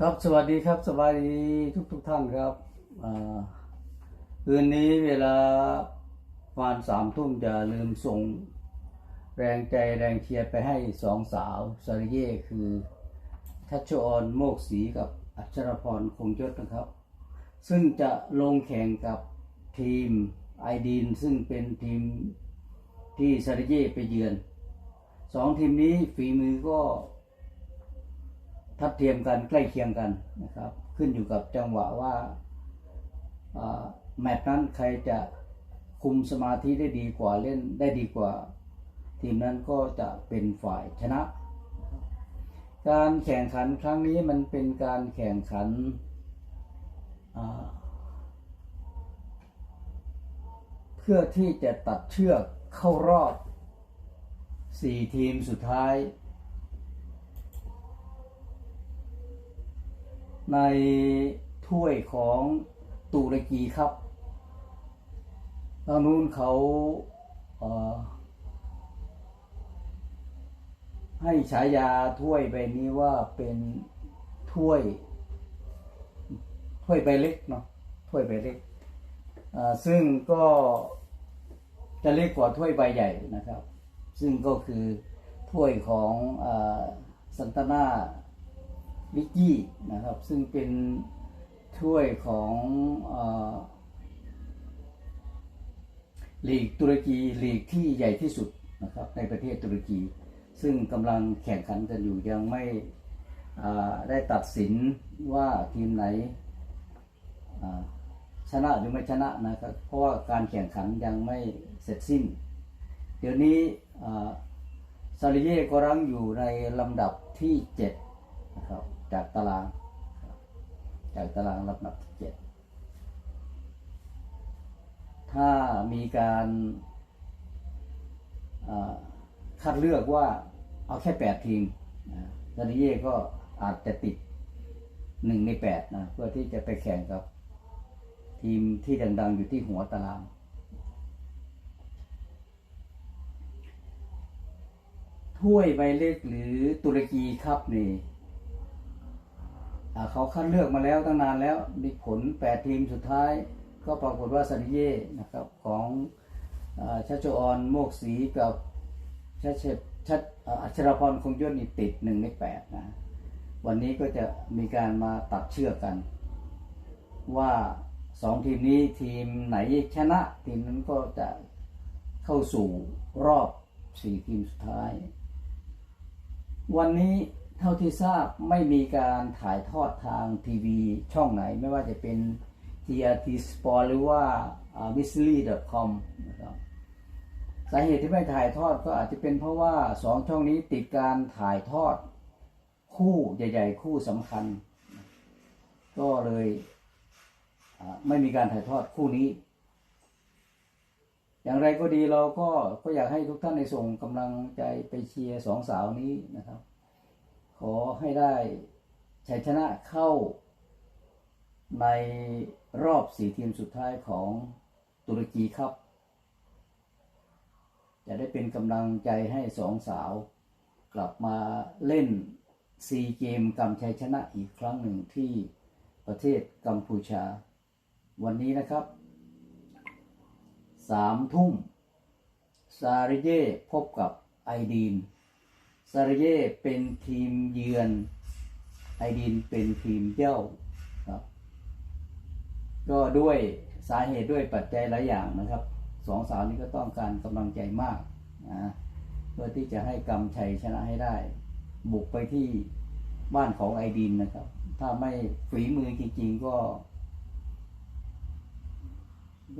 ครับสวัสดีครับสวัสดีทุกทุกท่านครับอ่าคืนนี้เวลาประมาณสามทุ่มจะลืมส่งแรงใจแรงเชียร์ไปให้สองสาวซาริเย่คือทัชชออนโมกศรีกับอัชรพรคงยศนะครับ ซึ่งจะลงแข่งกับทีมไอดีนซึ่งเป็นทีมที่ซาริเย่ไปเยือนสองทีมนี้ฝีมือก็ ทัดเทียมกันใกล้เคียงกันนะครับ ขึ้นอยู่กับจังหวะว่าแมตช์นั้นใครจะคุมสมาธิได้ดีกว่าเล่นได้ดีกว่า ทีมนั้นก็จะเป็นฝ่ายชนะ การแข่งขันครั้งนี้มันเป็นการแข่งขันเพื่อที่จะตัดเชือกเข้ารอบสี่ทีมสุดท้าย ในถ้วยของตุรกีครับทางนู้นเขาเให้ฉายาถ้วยใบนี้ว่าเป็นถ้วย ถ้วยใบเล็กเนาะถ้วยใบเล็กซึ่งก็จะเล็กกว่าถ้วยใบใหญ่นะครับ ซึ่งก็คือถ้วยของอาซันตนา วิกกี้นะครับ ซึ่งเป็นถ้วยของอลีกตุรกีลีกที่ใหญ่ที่สุดนะครับในประเทศตุรกี ซึ่งกำลังแข่งขันกันอยู่ยังไม่ได้ตัดสินว่าทีมไหนชนะหรือไม่ชนะนะครับ เพราะว่าการแข่งขันยังไม่เสร็จสิ้น เดี๋ยวนี้ซาลิเย่ก็รั้งอยู่ในลำดับที่เจ็ด นะครับ จากตาราง จากตารางลำดับที่เจ็ดถ้ามีการคัดเลือกว่าเอาแค่แปดทีมนะซาดิเย่ก็อาจจะติดหนึ่งในแปดนะ เพื่อที่จะไปแข่งกับ ทีมที่ดังๆอยู่ที่หัวตารางถ้วยใบเล็กหรือตุรกีครับนี่ เขาคัดเลือกมาแล้วตั้งนานแล้วมีผล8ทีมสุดท้าย ก็ปรากฏว่าซาดิเย่นะครับของอชัชโจออนโมกศรีกับชัชชัชอ่าอัชรพรคงยศนี่ติดหนึ่งในแปดนะวันนี้ก็จะมีการมาตัดเชือกกัน ว่าสองทีมนี้ทีมไหนชนะ ทีมนั้นก็จะเข้าสู่รอบสี่ทีมสุดท้าย วันนี้ เท่าที่ทราบไม่มีการถ่ายทอดทางทีวีช่องไหน ไม่ว่าจะเป็น TRT Sport หรือว่า m i s l y c o m นะครับสาเหตุที่ไม่ถ่ายทอดก็อาจจะเป็นเพราะว่าสองช่องนี้ติดการถ่ายทอดคู่ใหญ่ ๆ คู่สำคัญ ก็เลยไม่มีการถ่ายทอดคู่นี้ อย่างไรก็ดีเราก็ก็อยากให้ทุกท่านในส่งกำลังใจไปเชียร์สองสาวนี้นะครับ ขอให้ได้ชัยชนะเข้าในรอบสี่ทีมสุดท้ายของตุรกีครับ จะได้เป็นกำลังใจให้สองสาว กลับมาเล่นซีเกมกำชัยชนะอีกครั้งหนึ่งที่ประเทศกัมพูชา วันนี้นะครับสามทุ่มซาริเย่พบกับไอดีน ซารเย่เป็นทีมเยือน ไอดินเป็นทีมเย้าครับ ก็ด้วยสาเหตุด้วยปัจจัยหลายอย่างนะครับสองสาวนี้ก็ต้องการกำลังใจมากนะเพื่อที่จะให้กำชัยชนะให้ได้ บุกไปที่บ้านของไอดินนะครับ ถ้าไม่ฝีมือจริงๆก็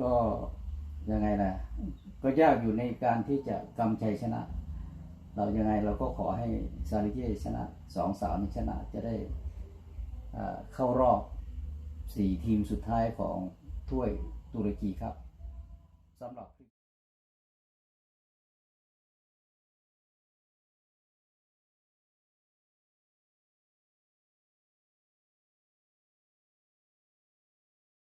ก็ยังไงนะก็ยากอยู่ในการที่จะกำชัยชนะ เรายังไงเราก็ขอให้ซาลิเย่ชนะสองสาวนี้ชนะจะได้เข้ารอบสี่ทีมสุดท้ายของถ้วยตุรกีครับสำหรับ